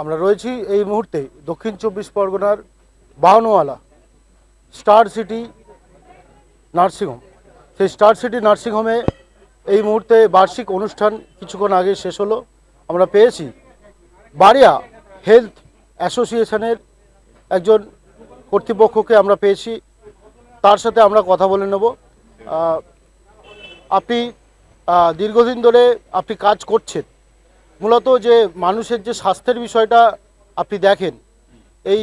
আমরা রয়েছি এই মুহূর্তে দক্ষিণ চব্বিশ পরগনার বাহনওয়ালা স্টার সিটি নার্সিংহোম। সেই স্টার সিটি নার্সিংহোমে এই মুহূর্তে বার্ষিক অনুষ্ঠান কিছুক্ষণ আগে শেষ হলো। আমরা পেয়েছি বাড়িয়া হেলথ অ্যাসোসিয়েশনের একজন কর্তৃপক্ষকে আমরা পেয়েছি। তার সাথে আমরা কথা বলে নেব। আপনি দীর্ঘদিন ধরে আপনি কাজ করছেন। মূলত যে মানুষের যে স্বাস্থ্যের বিষয়টা আপনি দেখেন, এই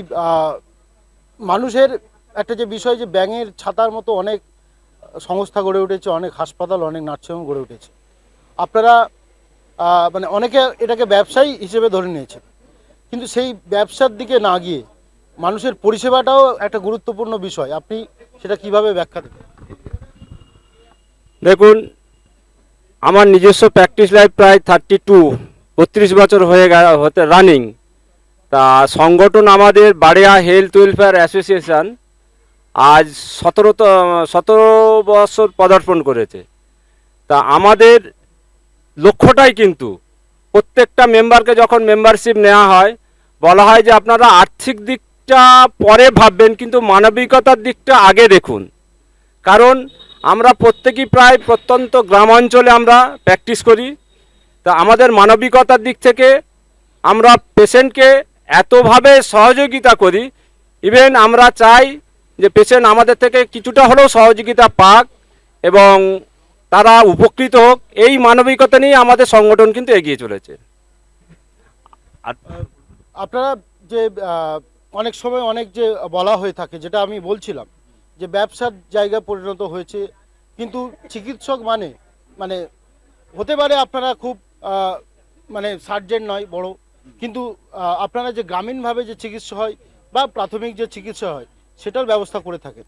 মানুষের একটা যে বিষয় যে ব্যাঙের ছাতার মতো অনেক সংস্থা গড়ে উঠেছে, অনেক হাসপাতাল, অনেক নার্সিংহোম গড়ে উঠেছে। আপনারা মানে অনেকে এটাকে ব্যবসায়ী হিসেবে ধরে নিয়েছে কিন্তু সেই ব্যবসার দিকে না গিয়ে মানুষের পরিষেবাটাও একটা গুরুত্বপূর্ণ বিষয়। আপনি সেটা কীভাবে ব্যাখ্যা দেবেন? দেখুন, আমার নিজস্ব প্র্যাকটিস লাইফ প্রায় থার্টি টু বত্রিশ বছর হয়ে হতে রানিং তা সংগঠন আমাদের বাড়িয়া হেলথ ওয়েলফেয়ার অ্যাসোসিয়েশন আজ সতেরো সতেরো বছর পদার্পণ করেছে। তা আমাদের লক্ষ্যটাই কিন্তু প্রত্যেকটা মেম্বারকে যখন মেম্বারশিপ নেওয়া হয়, বলা হয় যে আপনারা আর্থিক দিকটা পরে ভাববেন, কিন্তু মানবিকতার দিকটা আগে দেখুন। কারণ আমরা প্রত্যেকেই প্রায় প্রত্যন্ত গ্রামাঞ্চলে আমরা প্র্যাকটিস করি। তা আমাদের মানবিকতার দিক থেকে আমরা পেশেন্টকে এতভাবে সহযোগিতা করি ইভেন আমরা চাই যে পেশেন্ট আমাদের থেকে কিছুটা হলেও সহযোগিতা পাক এবং তারা উপকৃত হোক। এই মানবিকতা নিয়ে আমাদের সংগঠন কিন্তু এগিয়ে চলেছে। আর আপনারা যে অনেক সময় অনেক যে বলা হয়ে থাকে যেটা আমি বলছিলাম যে ব্যবসার জায়গা পরিণত হয়েছে কিন্তু চিকিৎসক মানে মানে হতে পারে আপনারা খুব মানে সার্জেন্ট নয় বড়। কিন্তু আপনারা যে গ্রামীণভাবে যে চিকিৎসা হয় বা প্রাথমিক যে চিকিৎসা হয় সেটার ব্যবস্থা করে থাকেন।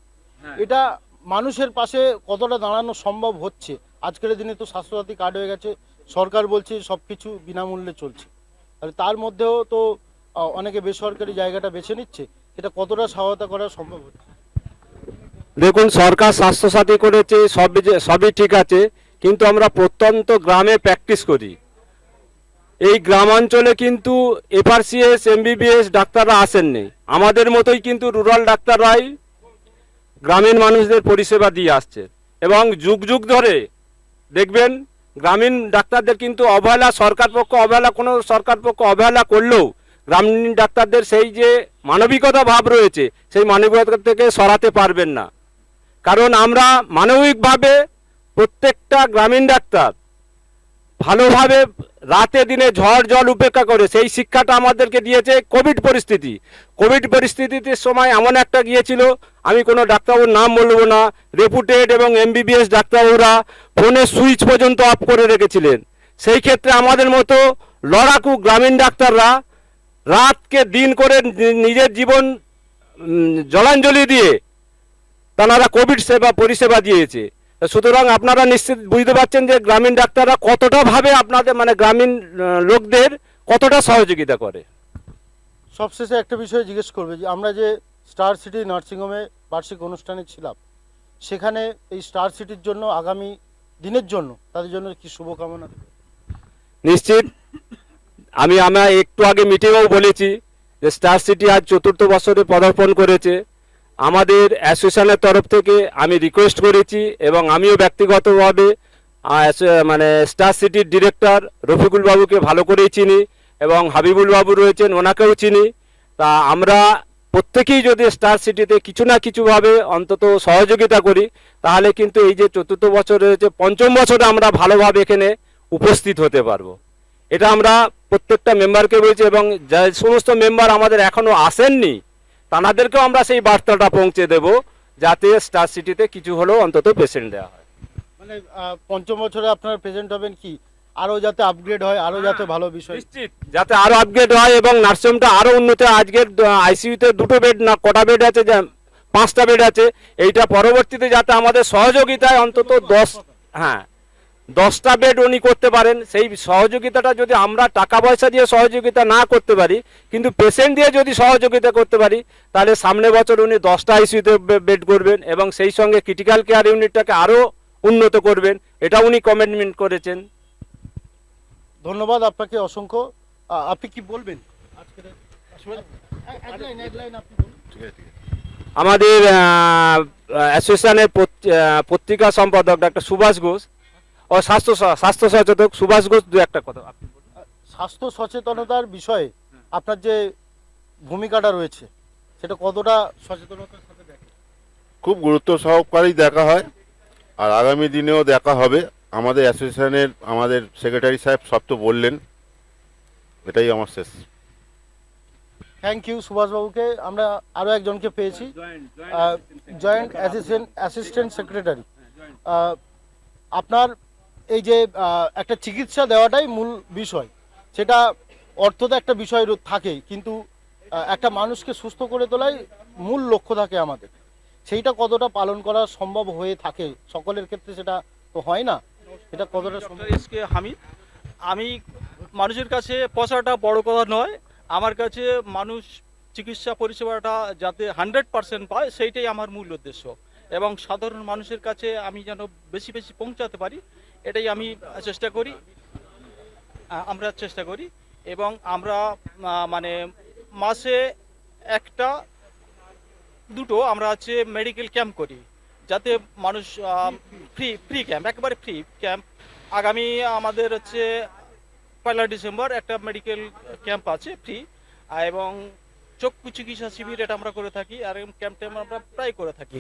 এটা মানুষের পাশে কতটা দাঁড়ানো সম্ভব হচ্ছে? আজকের দিনে তো স্বাস্থ্যসাথী কার্ড হয়ে গেছে সরকার বলছে সব কিছু বিনামূল্যে চলছে। তাহলে তার মধ্যেও তো অনেকে বেসরকারি জায়গাটা বেছে নিচ্ছে এটা কতটা সহায়তা করা সম্ভব হচ্ছে? দেখুন সরকার স্বাস্থ্যসাথী করেছে সব যে- সবই ঠিক আছে কিন্তু আমরা প্রত্যন্ত গ্রামে প্র্যাকটিস করি। এই গ্রামাঞ্চলে কিন্তু এফআরসিএস, এমবিবিএস ডাক্তাররা আসেননি। আমাদের মতোই কিন্তু রুরাল ডাক্তাররাই গ্রামীণ মানুষদের পরিষেবা দিয়ে আসছে। এবং যুগ যুগ ধরে দেখবেন, গ্রামীণ ডাক্তারদের কিন্তু অবহেলা, সরকার পক্ষ অবহেলা, কোনো সরকার পক্ষ অবহেলা করলেও গ্রামীণ ডাক্তারদের সেই যে মানবিকতা ভাব রয়েছে, সেই মানবিকতা থেকে সরাতে পারবেন না। কারণ আমরা মানবিকভাবে প্রত্যেকটা গ্রামীণ ডাক্তার ভালোভাবে রাতে দিনে ঝড় জল উপেক্ষা করে, সেই শিক্ষাটা আমাদেরকে দিয়েছে কোভিড পরিস্থিতি। কোভিড পরিস্থিতিতে সময় এমন একটা গিয়েছিল, আমি কোনো ডাক্তারবাবুর নাম বলব না রেপুটেড এবং এমবিবিএস ডাক্তারবাবুরা ফোনের সুইচ পর্যন্ত অফ করে রেখেছিলেন। সেই ক্ষেত্রে আমাদের মতো লড়াকু গ্রামীণ ডাক্তাররা রাতকে দিন করে নিজের জীবন জলাঞ্জলি দিয়ে তারা কোভিড সেবা, পরিষেবা দিয়েছে। সুতরাং আপনারা নিশ্চিত বুঝতে পারছেন যে গ্রামীণ ডাক্তাররা কতটা ভাবে আপনাদের মানে গ্রামীণ লোকদের কতটা সহযোগিতা করে। সবশেষে একটা বিষয় জিজ্ঞেস করবে যে আমরা যে স্টার সিটি নার্সিংহোমে বার্ষিক অনুষ্ঠানে ছিলাম সেখানে এই স্টার সিটির জন্য আগামী দিনের জন্য তাদের জন্য কি শুভকামনা? নিশ্চিত। আমি আমরা একটু আগে মিটিংয়েও বলেছি যে স্টার সিটি আজ চতুর্থ বছরে পদার্পণ করেছে। আমাদের অ্যাসোসিয়েশনের তরফ থেকে আমি রিকোয়েস্ট করেছি এবং আমিও ব্যক্তিগতভাবে মানে স্টার সিটির ডিরেক্টর রফিকুল বাবুকে ভালো করেই চিনি এবং হাবিবুল বাবু রয়েছেন, ওনাকেও চিনি। তা আমরা প্রত্যেকেই যদি স্টার সিটিতে কিছু না কিছুভাবে অন্তত সহযোগিতা করি, তাহলে কিন্তু এই যে চতুর্থ বছর রয়েছে, পঞ্চম বছরে আমরা ভালোভাবে এখানে উপস্থিত হতে পারব। এটা আমরা প্রত্যেকটা মেম্বারকে বলছি এবং যে, সমস্ত মেম্বার আমাদের এখনও আসেননি তাদেরকেও আমরা সেই বার্তাটা পৌঁছে দেব যাতে স্টার সিটিতে কিছু হলেও অন্তত পেশেন্ট দেওয়া হয়। মানে পঞ্চম বছরে আপনারা প্রেজেন্ট হবেন কি? আরও যাতে আপগ্রেড হয় আরও যাতে ভালো বিষয়। নিশ্চিত। যাতে আরও আপগ্রেড হয় এবং নার্সিংহোমটা আরও উন্নত হয়। আজকের আইসিইউতে দুটো বেড না কটা বেড আছে? পাঁচটা বেড আছে। এইটা পরবর্তীতে যাতে আমাদের সহযোগিতায় অন্তত দশ হ্যাঁ দশটা বেড উনি করতে পারেন সেই সহযোগিতাটা যদি আমরা টাকা পয়সা দিয়ে সহযোগিতা না করতে পারি কিন্তু পেশেন্ট দিয়ে যদি সহযোগিতা করতে পারি তাহলে সামনে বছর উনি দশটা আইসিইউতে বেড করবেন এবং সেই সঙ্গে ক্রিটিক্যাল কেয়ার ইউনিটটাকে আরও উন্নত করবেন এটা উনি কমিটমেন্ট করেছেন। ধন্যবাদ আপনাকে অসংখ্য। আপনি কি বলবেন? আমাদের অ্যাসোসিয়েশনের পত্রিকা সম্পাদক ডাক্তার সুভাষ ঘোষ ও স্বাস্থ্য স্বাস্থ্য সচেতক সুভাষ ঘোষ দু একটা কথা। আপনি স্বাস্থ্য সচেতনতার বিষয়ে আপনার যে ভূমিকাটা রয়েছে সেটা কতটা সচেতনতার সাথে দেখেন খুব গুরুত্ব সহকারেই দেখা হয় আর আগামী দিনেও দেখা হবে। আমাদের অ্যাসোসিয়েশনের আমাদের সেক্রেটারি সাহেব সব তো বললেন এটাই আমার শেষ। থ্যাংক ইউ সুভাষবাবুকে। আমরা আরও একজনকে পেয়েছি। জয়েন্ট অ্যাসিস্ট্যান্ট অ্যাসিস্ট্যান্ট সেক্রেটারি আপনার এই যে একটা চিকিৎসা দেওয়াটাই মূল বিষয়। সেটা অর্থ তো একটা বিষয় থাকেই, কিন্তু একটা মানুষকে সুস্থ করে তোলাই মূল লক্ষ্য থাকে আমাদের। সেইটা কতটা পালন করা সম্ভব হয়ে থাকে, সকলের ক্ষেত্রে সেটা তো হয় না। এটা কতটা এস হামিদ, আমি মানুষের কাছে পয়সাটা বড় কথা নয়, আমার কাছে মানুষ চিকিৎসা পরিষেবাটা যাতে হান্ড্রেড পার্সেন্ট পায়, সেইটাই আমার মূল উদ্দেশ্য। এবং সাধারণ মানুষের কাছে আমি যেন বেশি বেশি পৌঁছাতে পারি এটাই আমি চেষ্টা করি। আমরা চেষ্টা করি এবং আমরা মানে মাসে একটা, দুটো আমরা হচ্ছে মেডিকেল ক্যাম্প করি, যাতে মানুষ ফ্রি ফ্রি ক্যাম্প একেবারে ফ্রি ক্যাম্প আগামী আমাদের হচ্ছে পয়লা ডিসেম্বর একটা মেডিকেল ক্যাম্প আছে ফ্রি এবং চক্ষু চিকিৎসা শিবির এটা আমরা করে থাকি, আর ক্যাম্প ট্যাম্প আমরা প্রায় করে থাকি।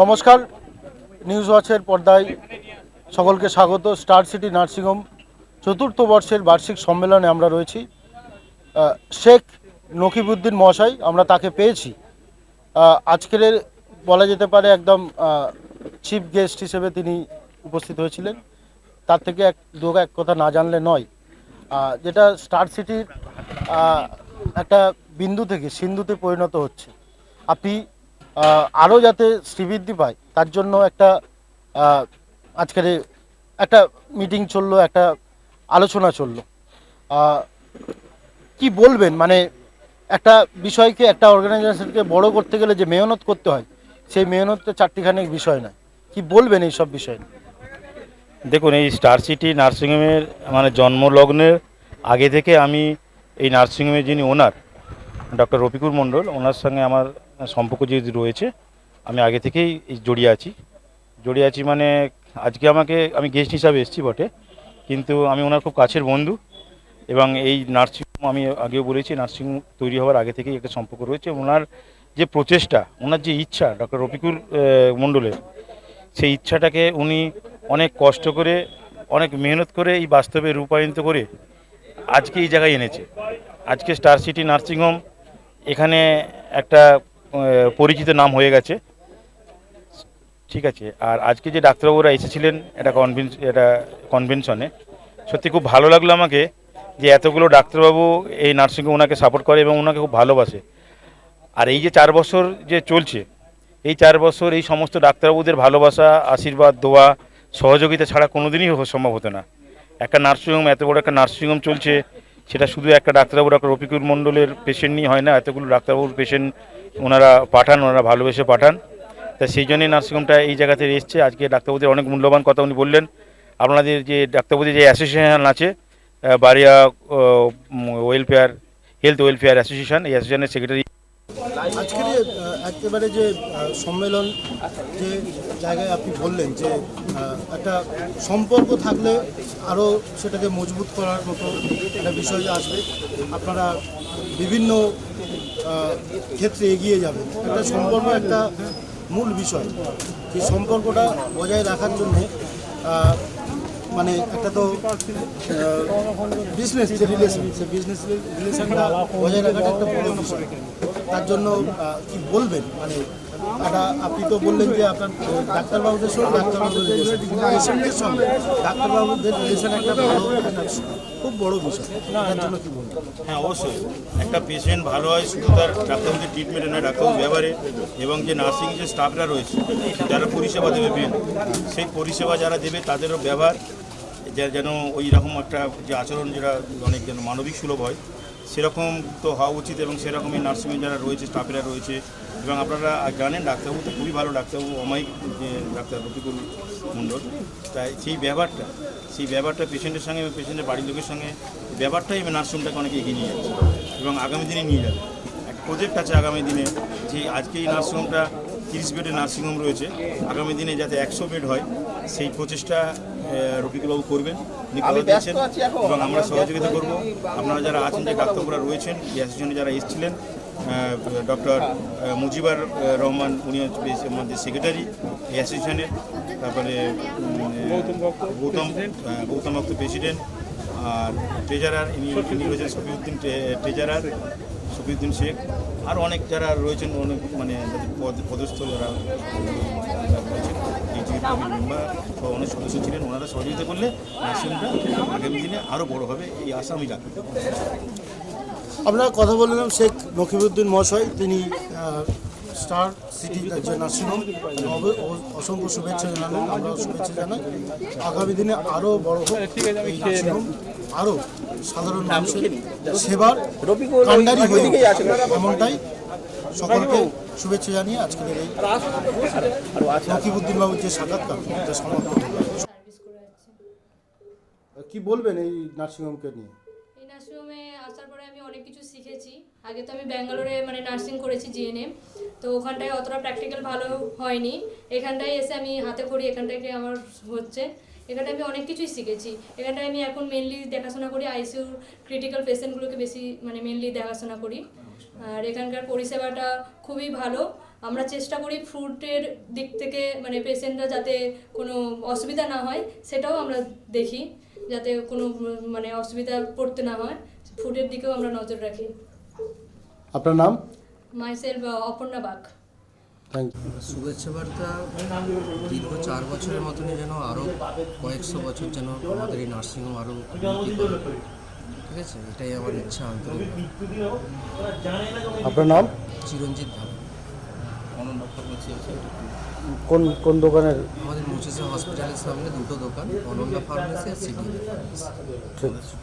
নমস্কার নিউজ ওয়াচের পর্দায় সকলকে স্বাগত। স্টার সিটি নার্সিংহোম চতুর্থ বর্ষের বার্ষিক সম্মেলনে আমরা রয়েছি। শেখ নকিবুদ্দিন মহাশয়, আমরা তাকে পেয়েছি। আজকের বলা যেতে পারে একদম চিফ গেস্ট হিসেবে তিনি উপস্থিত হয়েছিলেন। তার থেকে এক, দু এক কথা না জানলে নয়। যেটা স্টার সিটির একটা বিন্দু থেকে সিন্ধুতে পরিণত হচ্ছে। আপনি আরও যাতে শ্রীবৃদ্ধি পায়, তার জন্য একটা আজকের একটা মিটিং চলল, একটা আলোচনা চলল। কি বলবেন? মানে একটা বিষয়কে, একটা অর্গানাইজেশনকে বড় করতে গেলে যে মেহনত করতে হয়, সেই মেহনতটা চারটিখানে বিষয় নয়। কি বলবেন এই সব বিষয়ে? দেখুন, এই স্টার সিটি নার্সিংহোমের মানে জন্মলগ্নের আগে থেকে আমি এই নার্সিংহোমের যিনি ওনার ডক্টর রফিকুর মণ্ডল, ওনার সঙ্গে আমার সম্পর্ক যেহেতু রয়েছে, আমি আগে থেকেই জড়িয়ে আছি। জড়িয়ে আছি মানে আজকে আমাকে, আমি গেস্ট হিসাবে এসেছি বটে, কিন্তু আমি ওনার খুব কাছের বন্ধু এবং এই নার্সিংহোম আমি আগেও বলেছি নার্সিংহোম তৈরি হওয়ার আগে থেকেই একটা সম্পর্ক রয়েছে। ওনার যে প্রচেষ্টা, ওনার যে ইচ্ছা ডক্টর রফিকুর মণ্ডলের, সেই ইচ্ছাটাকে উনি অনেক কষ্ট করে, অনেক মেহনত করে এই বাস্তবে রূপায়িত করে আজকে এই জায়গায় এনেছে। আজকে স্টার সিটি নার্সিংহোম এখানে একটা পরিচিত নাম হয়ে গেছে। ঠিক আছে, আর আজকে যে ডাক্তারবাবুরা এসেছিলেন এটা কনভেন্স এটা কনভেনশনে সত্যি খুব ভালো লাগল আমাকে যে এতগুলো ডাক্তারবাবু এই নার্সিংহোম ওনাকে সাপোর্ট করে এবং ওনাকে খুব ভালোবাসে। আর এই যে চার বছর যে চলছে, এই চার বছর এই সমস্ত ডাক্তারবাবুদের ভালোবাসা, আশীর্বাদ, দোয়া, সহযোগিতা ছাড়া কোনোদিনই সম্ভব হতো না। একটা নার্সিংহোম, এত বড় একটা নার্সিংহোম চলছে সেটা শুধু একটা ডাক্তারবাবু, ডক্টর রফিকুর মণ্ডলের পেশেন্ট নিয়ে হয় না, এতগুলো ডাক্তারবাবুর পেশেন্ট ওনারা পাঠান, ওনারা ভালোবেসে পাঠান। তা সেই জন্যই নার্সিংহোমটা এই জায়গাতে এসছে। আজকে ডাক্তারবাবুদের অনেক মূল্যবান কথা উনি বললেন। আপনাদের যে ডাক্তারবাবুদের যে অ্যাসোসিয়েশন আছে Baria welfare health welfare association এই অ্যাসোসিয়েশনের সেক্রেটারি আজকের একেবারে যে সম্মেলন, যে জায়গায় আপনি বললেন যে একটা সম্পর্ক থাকলে আরও সেটাকে মজবুত করার মতো একটা বিষয় আসবে। আপনারা বিভিন্ন ক্ষেত্রে এগিয়ে যাবেন। একটা সম্পর্ক একটা মূল বিষয়। সেই সম্পর্কটা বজায় রাখার জন্যে মানে একটা তো বিজনেস যে রিলেশন সেই বিজনেস রিলেশনটা বজায় রাখাটা একটা বড় বিষয়। তার জন্য কি বলবেন? মানে আপনি তো বললেন যে ডাক্তারবাবুদের সঙ্গে ডাক্তারবাবুদের পেশেন্টের সঙ্গে ডাক্তারবাবুদের রিলেশন একটা ভালো খুব বড় বিষয়। তার জন্য কি বলবেন? হ্যাঁ অবশ্যই। একটা পেশেন্ট ভালো হয়, শুধু তার ডাক্তারবাবুদের ট্রিটমেন্টে নয়, ডাক্তারবাবুর ব্যবহারে। এবং যে নার্সিং যে স্টাফরা রয়েছে, যারা পরিষেবা দেবে পেন সেই পরিষেবা যারা দেবে, তাদেরও ব্যবহার যেন ওই রকম একটা যে আচরণ, যেটা অনেক যেন মানবিক সুলভ হয় সেরকম তো হওয়া উচিত এবং সেরকমই নার্সিংয়ে যারা রয়েছে, স্টাফেরা রয়েছে। এবং আপনারা জানেন, ডাক্তারবাবু তো খুবই ভালো, ডাক্তারবাবু অমায়িক ডাক্তার রফিকুল মণ্ডল। তাই সেই ব্যবহারটা সেই ব্যবহারটা পেশেন্টের সঙ্গে এবং পেশেন্টের বাড়ির লোকের সঙ্গে, ব্যবহারটাই নার্সিংটাকে অনেকে এগিয়ে নিয়ে যাচ্ছে এবং আগামী দিনে নিয়ে যাবে। এক প্রজেক্ট আছে আগামী দিনে, যে আজকে এই নার্সিংহোমটা তিরিশ বেডের নার্সিংহোম রয়েছে। আগামী দিনে যাতে একশো বেড হয় সেই প্রচেষ্টা আহ, রফিকুলবাবু করবেন উনি দিচ্ছেন এবং আমরা সহযোগিতা করব। আপনারা যারা আছেন যে ডাক্তারবাবুরা রয়েছেন অ্যাসোসিয়েশনে যারা এসেছিলেন ডক্টর মুজিবার রহমান উনি আমাদের সেক্রেটারি অ্যাসোসিয়েশনের তারপরে গৌতম গৌতম ভক্ত প্রেসিডেন্ট আর ট্রেজারার ইনি রয়েছেন শফিউদ্দিন ট্রেজারার শফিউদ্দিন শেখ আর অনেক যারা রয়েছেন, অনেক মানে পদ- পদস্থ যারা বা অনেক সদস্য ছিলেন, ওনারা সহযোগিতা করলে নার্সিংটা আগামী দিনে আরও বড় হবে, এই আশা আমি রাখি আপনারা কথা বললাম শেখ নকিবুদ্দিন মহাশয়, তিনি স্টার সিটি যে নার্সিংহোম অসংখ্য শুভেচ্ছা জানালেন আমরা শুভেচ্ছা জানাই। আগামী দিনে আরও বড় হোক এই নার্সিংহোম আরও সাধারণ মানুষের সেবার কাণ্ডারি হয়ে। এমনটাই সকলকে শুভেচ্ছা জানিয়ে আজকের এই নকিবুদ্দিন বাবুর যে সাক্ষাৎকার এটা সমাপ্ত কি বলবেন এই নার্সিংহোমকে নিয়ে? এই নার্সিংহোমে আসার পরে আমি অনেক কিছু শিখেছি। আগে তো আমি ব্যাঙ্গালোরে মানে নার্সিং করেছি জিএনএম তো ওখানটায় অতটা প্র্যাকটিক্যাল ভালো হয়নি। এখানটায় এসে আমি হাতে করি এখান থেকে আমার হচ্ছে। এখানটায় আমি অনেক কিছুই শিখেছি। এখানটায় আমি এখন মেনলি দেখাশোনা করি আইসিউর ক্রিটিক্যাল পেশেন্টগুলোকে বেশি মানে মেনলি দেখাশোনা করি। আর এখানকার পরিষেবাটা খুবই ভালো। আমরা চেষ্টা করি ফ্রুটের দিক থেকে মানে পেশেন্টরা যাতে কোনো অসুবিধা না হয়, সেটাও আমরা দেখি। যাতে কোনো মানে অসুবিধা পড়তে না হয় ফুডের দিকেও আমরা নজর রাখি। আপনার নাম? মাইসেলফ অপর্ণা বাগ শুভেচ্ছা বার্তা দীর্ঘ চার বছরের মতনই যেন আরও কয়েকশো বছর যেন আমাদের এই নার্সিংহোম আরও ঠিক আছে? এটাই আমার ইচ্ছা আন্তরিক। আপনার নাম? চিরঞ্জিত ভাবে। কোন কোন দোকানের? আমাদের মুচিসা হসপিটালের সামনে দুটো দোকান অনন্যা ফার্মেসি আর সিডি ঠিক আছে